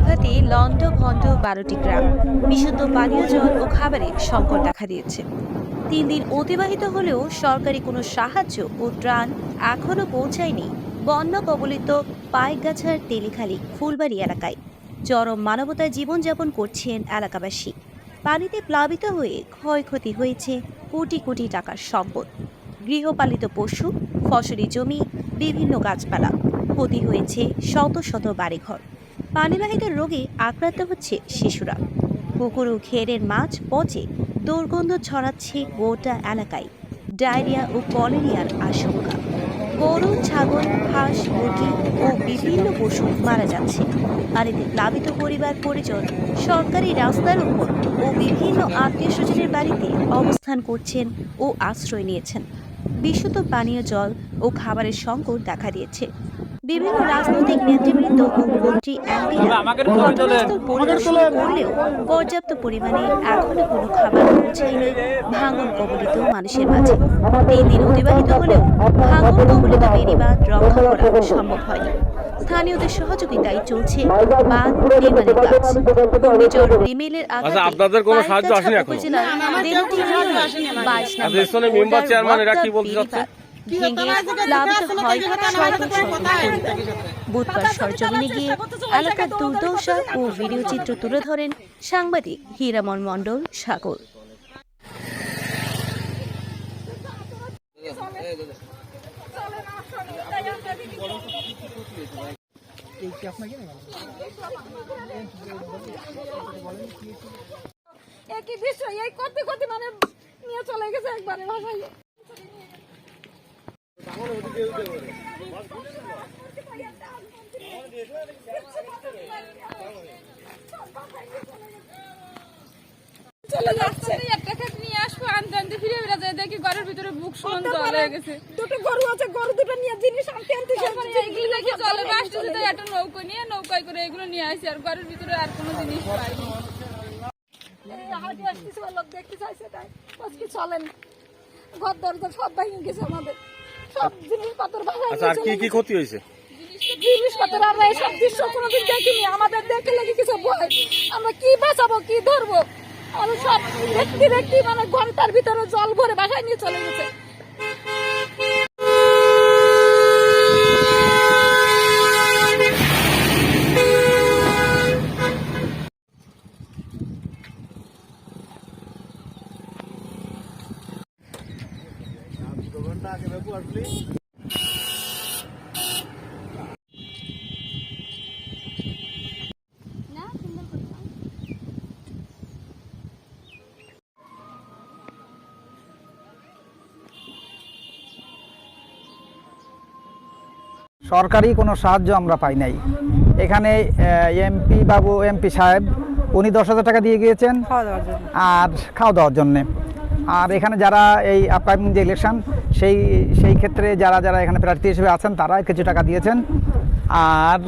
আঘাতে লন্ড, ভন্ড বারোটি গ্রাম, বিশুদ্ধ পানীয় জল ও খাবারের সংকট দেখা দিয়েছে। তিন দিন অতিবাহিত হলেও সরকারি কোনো সাহায্য ও ত্রাণ এখনও পৌঁছায়নি বন্যা কবলিত পাইকগাছার তেলিখালি, ফুলবাড়ি এলাকায়। চরম মানবতায় জীবনযাপন করছেন এলাকাবাসী। পানিতে প্লাবিত হয়ে ক্ষয়ক্ষতি হয়েছে কোটি কোটি টাকার সম্পদ। গৃহপালিত পশু, ফসলি জমি, বিভিন্ন গাছপালা। ক্ষতি হয়েছে শত শত বাড়িঘর। পানিবাহিত রোগে আক্রান্ত হচ্ছে শিশুরা। পুকুর ও ঘেরের মাছ পচে দুর্গন্ধ ছড়াচ্ছে গোটা এলাকায়। ডায়রিয়া ও কলেরিয়ার আশঙ্কা। গরু, ছাগল, হাঁস, মুরগি ও বিভিন্ন পশু মারা যাচ্ছে। পানিতে প্লাবিত পরিবার, পরিজন, সরকারি রাস্তার উপর ও বিভিন্ন আত্মীয় স্বজনের বাড়িতে অবস্থান করছেন ও আশ্রয় নিয়েছেন। বিশুদ্ধ পানীয় জল ও খাবারের সংকট দেখা দিয়েছে। বিভিন্ন রাজনৈতিক নেতৃবৃন্দ ও মন্ত্রী পরিদর্শন করলেও পর্যাপ্ত পরিমাণে এখনও কোনো খাবার পৌঁছায়নি ভাঙন কবলিত মানুষের মাঝে। তিন দিন অতিবাহিত হলেও ভাঙন কবলিত বেড়িবাঁধ রক্ষা করা সম্ভব হয়নি স্থানীয়দের সহযোগিতায় চলছে বাঁধ নির্মাণের কাজ। ঘূর্ণিঝড় রিমেলের আচ্ছা, আঘাতে আপনাদের কোনো সাহায্য আসেনি এখনও? বাইশ নম্বর চেয়ারম্যান এরা কি বলতে ভেঙে প্লাবিত হয় শত শত বুধবার সরজমিনে গিয়ে এলাকার দুর্দশা ও ভিডিও চিত্র তুলে ধরেন সাংবাদিক হীরামন মণ্ডল সাগর। একই বিষয়? এই করতে করতে মানে নিয়ে চলে গেছে একবারে ভাষায় চলে যাচ্ছে। একটা খেত নিয়ে আসব আনতে আনতে ফিরে ফিরে যায় দেখি ঘরের ভিতরে বুক সমান জল হয়ে গেছে। দুটো গরু আছে গরু দুটো নিয়ে জিনিস আনতে আনতে এইগুলো দেখি জলে আসতেছে তো একটা নৌকো নিয়ে নৌকায় করে এগুলো নিয়ে আসি আর ঘরের ভিতরে আর কোনো জিনিস পাইনি হাঁটি আসতেছে লোক দেখতে চাইছে তাই। চলেন। ঘর দরজা সব ভেঙে গেছে আমাদের। সব জিনিসপত্র ভাঙা আচ্ছা আর কি কি ক্ষতি হয়েছে? জিনিসপত্র আমরা এইসব দৃশ্য কোনোদিন দেখিনি। আমাদের দেখে লেগে কিছু ভয় আমরা কি বাঁচাবো কি ধরবো? আমি সব দেখতে দেখতে মানে ঘণ্টার ভিতরে জল ভরে বাসায় নিয়ে চলে গেছে। সরকারি কোনো সাহায্য আমরা পাই নাই। এখানে এমপি বাবু এমপি সাহেব উনি দশ হাজার টাকা দিয়ে গিয়েছেন আর খাওয়া দাওয়ার জন্যে। আর এখানে যারা এই আপকামিং যে ইলেকশন সেই সেই ক্ষেত্রে যারা যারা এখানে প্রার্থী হিসেবে আছেন তারা কিছু টাকা দিয়েছেন। আর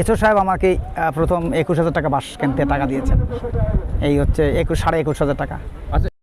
এসো সাহেব আমাকে প্রথম একুশ হাজার টাকা বাস কিনতে টাকা দিয়েছেন। এই হচ্ছে একুশ, সাড়ে একুশ হাজার টাকা। আচ্ছা